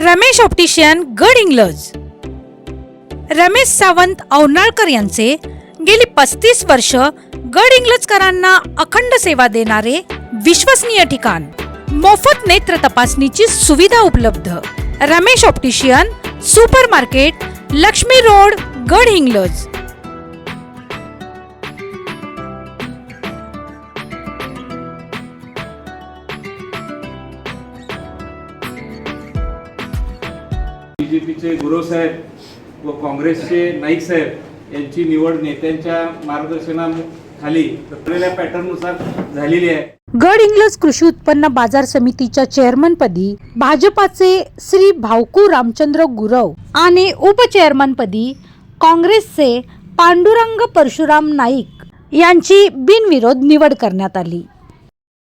Ramesh optician गड इंग्लज रमेश सावंत औनाळकर यांचे गेली पस्तीस वर्ष गड इंग्लजकरांना अखंड सेवा देणारे विश्वसनीय ठिकाण. मोफत नेत्र तपासणीची सुविधा उपलब्ध. Ramesh optician super market Laxmi road Gadhinglaj बीजेपीचे Gurav साहेब व काँग्रेसचे नाईक साहेब यांची निवड नेत्यांच्या मार्गदर्शनाखाली ठरलेल्या पॅटर्ननुसार झालेली आहे. गड इंग्लज कृषी उत्पन्न बाजार समितीच्या चेअरमनपदी भाजपाचे श्री भाऊकू रामचंद्र गुरव आणि उपचेअरमनपदी काँग्रेसचे पांडुरंग परशुराम नाईक यांची बिनविरोध निवड करण्यात आली.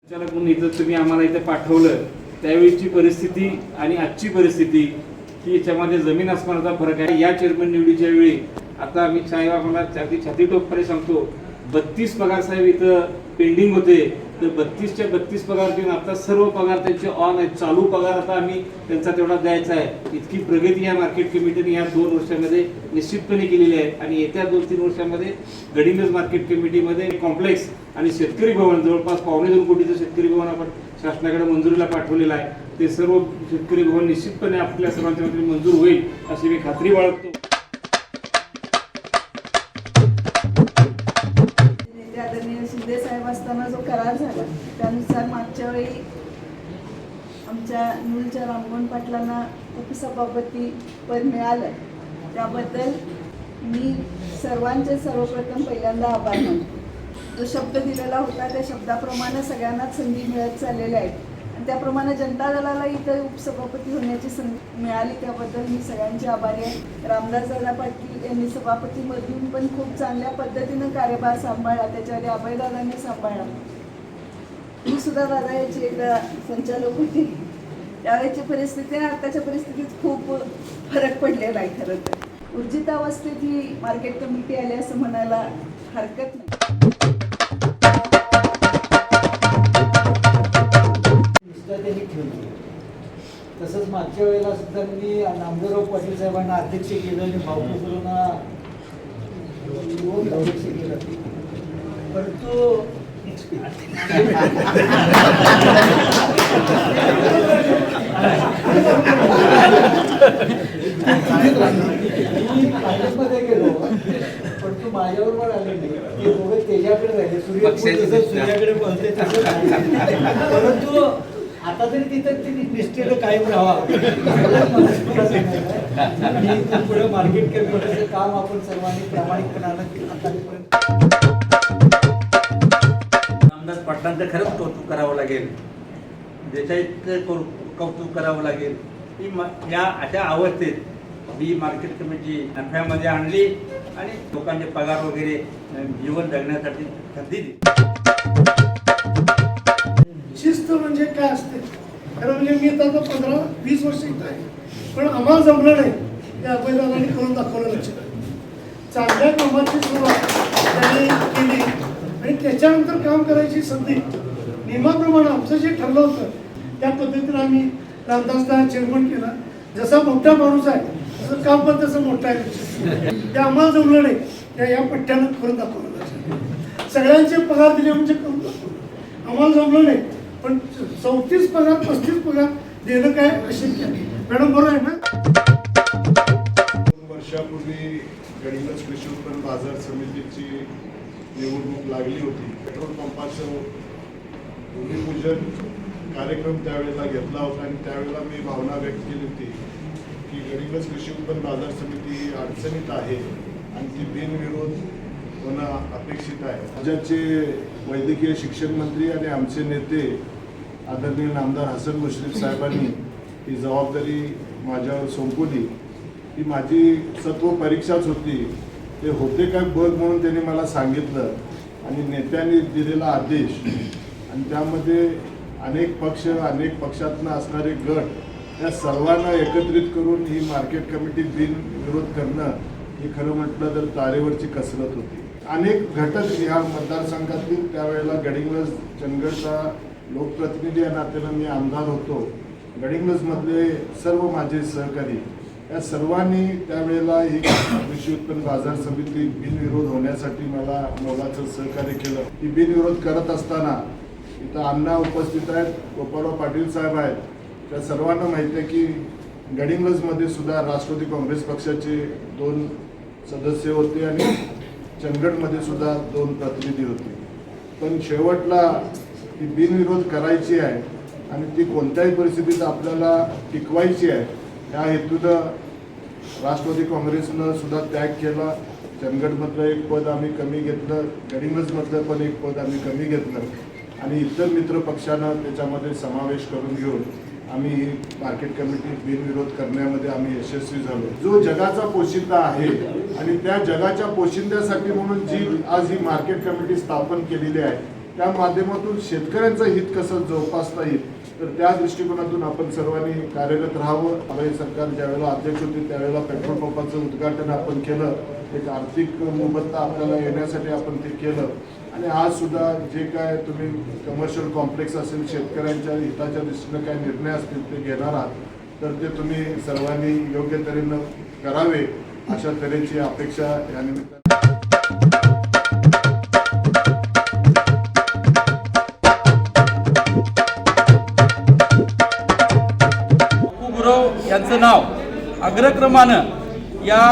तुम्ही आम्हाला इथं पाठवलं. त्यावेळीची परिस्थिती आणि आजची परिस्थिती की याच्यामध्ये जमीन आसमानाचा फरक आहे. या चेअरमन निवडीच्या वेळी आता आम्ही साहेब आम्हाला अगदी छाती सांगतो बत्तीस पगार साहेब इथं पेंडिंग होते. तर बत्तीसच्या बत्तीस पगार देऊन आता सर्व पगार त्यांचे ऑन आहेत. चालू पगार आता आम्ही त्यांचा तेवढा द्यायचा आहे. इतकी प्रगती या मार्केट कमिटीने या दोन वर्षामध्ये निश्चितपणे केलेली आहे. आणि येत्या दोन तीन वर्षामध्ये गडिंगज मार्केट कमिटीमध्ये कॉम्प्लेक्स आणि शेतकरी भवन जवळपास पावणे दोन कोटीचं शेतकरी भवन आपण शासनाकडे मंजुरीला पाठवलेलं आहे. ते सर्व शेतकरी भवन निश्चितपणे आपल्या सर्वांच्या मध्ये मंजूर होईल अशी मी खात्री बाळगतो. आदरणीय शिंदे साहेब असताना जो करार झाला त्यानुसार मागच्या वेळी आमच्या नूलच्या रामगोंड पाटलांना उपसभापती पद मिळालं. त्याबद्दल मी सर्वांचे सर्वप्रथम पहिल्यांदा आभार मानतो. जो शब्द दिलेला होता त्या शब्दाप्रमाणे सगळ्यांनाच संधी मिळत चाललेल्या आहेत त्याप्रमाणे जनता दलाला इथं उपसभापती होण्याची संधी मिळाली. त्याबद्दल मी सगळ्यांचे आभारी आहे. रामदास दादा पाटील यांनी सभापतीमधून पण खूप चांगल्या पद्धतीनं कार्यभार सांभाळला. त्याच्याआधी अभयदादांनी सांभाळला. मी सुद्धा दादा याची एकदा संचालक होती. त्यावेळेची परिस्थिती आणि आताच्या परिस्थितीत खूप फरक पडलेला आहे खरं तर. ऊर्जितावस्थेत ही मार्केट कमिटी आली असं म्हणायला हरकत नाही. तसंच मागच्या वेळेला सुद्धा मी नामदेवराव पाटील साहेबांना अध्यक्ष केलं आणि भाऊपुरांना अध्यक्ष केलं. परंतु मी भाजपमध्ये गेलो परंतु माझ्याबरोबर आले नाही. ते दोघे त्याच्याकडे राहिले. सूर्य सूर्याकडे बोलते. परंतु आता तरी तिथं ती निष्ठेनं कायम राहावा. आणि पुढे मार्केट कमिटीचं काम आपण सर्वांनी प्रामाणिकपणानं आतापर्यंत रामदास पाटलांचं खरंच कौतुक करावं लागेल. ज्याच्या इतकं कौ कौतुक करावं लागेल. की म या अशा अवस्थेत मी मार्केट कमिटी नफ्यामध्ये आणली आणि लोकांचे पगार वगैरे जीवन जगण्यासाठी संधी दिली. शिस्त म्हणजे काय असते? खरं म्हणजे मी आता आता पंधरा वीस वर्ष इथं आहे. पण आम्हाला जमलं नाही. ते अभयदानाने करून दाखवलं लक्षात चांगल्या कामाची सुरुवात त्यांनी केली. आणि त्याच्यानंतर काम करायची संधी नियमाप्रमाणे आमचं जे ठरलं होतं त्या पद्धतीनं आम्ही रामदासदा चेअरमन केला. जसा मोठा माणूस आहे तसं काम पण तसं मोठं आहे त्या ते आम्हाला जमलं नाही. त्या या पट्ट्यानं करून दाखवलं सगळ्यांचे पगार दिले म्हणजे करून दाखवलं. आम्हाला जमलं नाही. पण चौतीस पगार पस्तीस पगार देणं काय अशक्य मॅडम बरोबर आहे ना? दोन वर्षापूर्वी गडिंगज कृषी उत्पन्न बाजार समितीची निवडणूक लागली होती. पेट्रोल पंपाचं भूमिपूजन कार्यक्रम त्यावेळेला घेतला होता आणि त्यावेळेला मी भावना व्यक्त केली होती की गडिंगज कृषी उत्पन्न बाजार समिती ही अडचणीत आहे आणि ती बिनविरोध होणं अपेक्षित आहे. राज्याचे वैद्यकीय शिक्षण मंत्री आणि आमचे नेते आदरणीय नामदार हसन मुश्रीफ साहेबांनी ही जबाबदारी माझ्यावर सोपवली. ही माझी सत्व परीक्षाच होती. ते होते काय बघ म्हणून त्यांनी मला सांगितलं आणि नेत्यांनी दिलेला आदेश. आणि त्यामध्ये अनेक पक्ष अनेक पक्षातनं असणारे गट या सर्वांना एकत्रित करून ही मार्केट कमिटी बिनविरोध करणं ही खरं म्हटलं तर तारेवरची कसरत होती. अनेक घटक ह्या मतदारसंघातील त्यावेळेला गडिंगज चंदगडचा लोकप्रतिनिधी या नात्यानं मी आमदार होतो. गडिंग्लजमधले सर्व माझे सहकारी या सर्वांनी त्यावेळेला ही कृषी उत्पन्न बाजार समिती बिनविरोध होण्यासाठी मला मोलाचं सहकार्य केलं. ही बिनविरोध करत असताना इथं अण्णा उपस्थित आहेत गोपाळराव पाटील साहेब आहेत. त्या सर्वांना माहिती आहे की गडिंग्लजमध्ये सुद्धा राष्ट्रवादी काँग्रेस पक्षाचे दोन सदस्य होते आणि चंदगडमध्ये सुद्धा दोन प्रतिनिधी होते. पण शेवटला ती बिनविरोध करायची आहे आणि ती कोणत्याही परिस्थितीत आपल्याला टिकवायची आहे या हेतूनं राष्ट्रवादी काँग्रेसनं सुद्धा त्याग केला. चंदगडमधलं एक पद आम्ही कमी घेतलं गडिंगजमधलं पण एक पद आम्ही कमी घेतलं. आणि इतर मित्र पक्षानं त्याच्यामध्ये समावेश करून घेऊन आम्ही ही मार्केट कमिटी बिनविरोध करण्यामध्ये आम्ही यशस्वी झालो. जो जगाचा पोशिंदा आहे आणि त्या जगाच्या पोशिंद्यासाठी म्हणून जी आज ही मार्केट कमिटी स्थापन केलेली आहे त्या माध्यमातून शेतकऱ्यांचं हित कसं जोपासता येईल तर त्या दृष्टिकोनातून आपण सर्वांनी कार्यरत राहावं. आपले सरकार ज्यावेळेला अध्यक्ष होते त्यावेळेला पेट्रोल पंपाचं उद्घाटन आपण केलं. एक आर्थिक मोबत्ता आपल्याला येण्यासाठी आपण ते केलं. आणि आज सुद्धा जे काय तुम्ही कमर्शियल कॉम्प्लेक्स असेल शेतकऱ्यांच्या हिताच्या दृष्टीनं काय निर्णय असतील ते घेणार आहात तर ते तुम्ही सर्वांनी योग्य तऱ्हेनं करावे अशा तऱ्हेची अपेक्षा या निमित्तानं. नाव अग्रक्रमानं या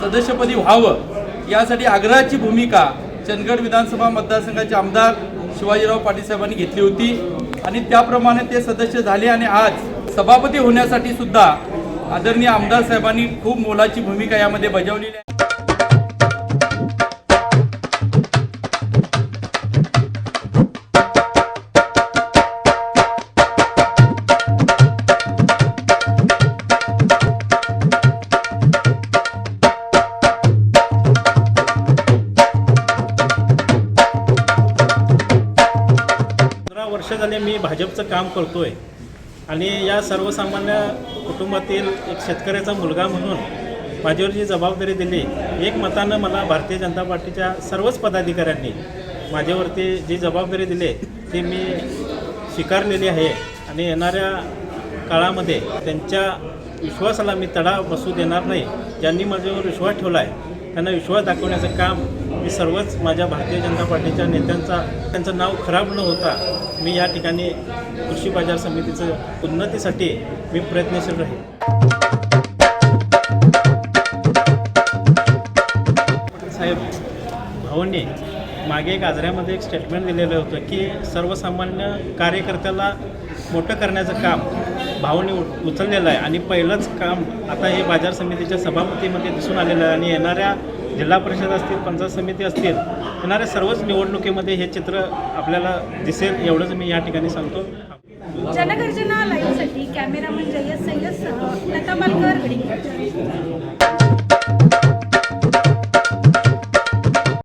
सदस्यपदी व्हावं यासाठी आग्रहाची भूमिका चंदगड विधानसभा मतदारसंघाचे आमदार शिवाजीराव पाटील साहेबांनी घेतली होती. आणि त्याप्रमाणे ते सदस्य झाले आणि आज सभापती होण्यासाठी सुद्धा आदरणीय आमदार साहेबांनी खूप मोलाची भूमिका यामध्ये बजावलेली आहे. झाले मी भाजपचं काम करतोय. आणि या सर्वसामान्य कुटुंबातील एक शेतकऱ्याचा मुलगा म्हणून माझ्यावर जी जबाबदारी दिली. एक मतानं मला भारतीय जनता पार्टीच्या सर्वच पदाधिकाऱ्यांनी माझ्यावरती जी जबाबदारी दिली ती मी स्वीकारलेली आहे. आणि येणाऱ्या काळामध्ये त्यांच्या विश्वासाला मी तडा बसू देणार नाही. ज्यांनी माझ्यावर विश्वास ठेवला आहे त्यांना विश्वास दाखवण्याचं काम मी सर्वच माझ्या भारतीय जनता पार्टीच्या नेत्यांचा त्यांचं नाव खराब न होता मी या ठिकाणी कृषी बाजार समितीचं उन्नतीसाठी मी प्रयत्नशील राहील साहेब भाऊंनी मागे एक आजऱ्यामध्ये एक स्टेटमेंट दिलेलं होतं की सर्वसामान्य कार्यकर्त्याला मोठं करण्याचं काम भाऊनी उ- उचललेलं आहे आणि पहिलंच काम आता हे बाजार समितीच्या सभापतीमध्ये दिसून आलेलं आहे आणि येणाऱ्या जिल्हा परिषद असतील पंचायत समिती असतील येणाऱ्या सर्वच निवडणुकीमध्ये हे चित्र आपल्याला दिसेल एवढंच मी या ठिकाणी सांगतो. जनगर्जना लाईव्हसाठी कॅमेरामन जयस सय्यदसह लता मालकर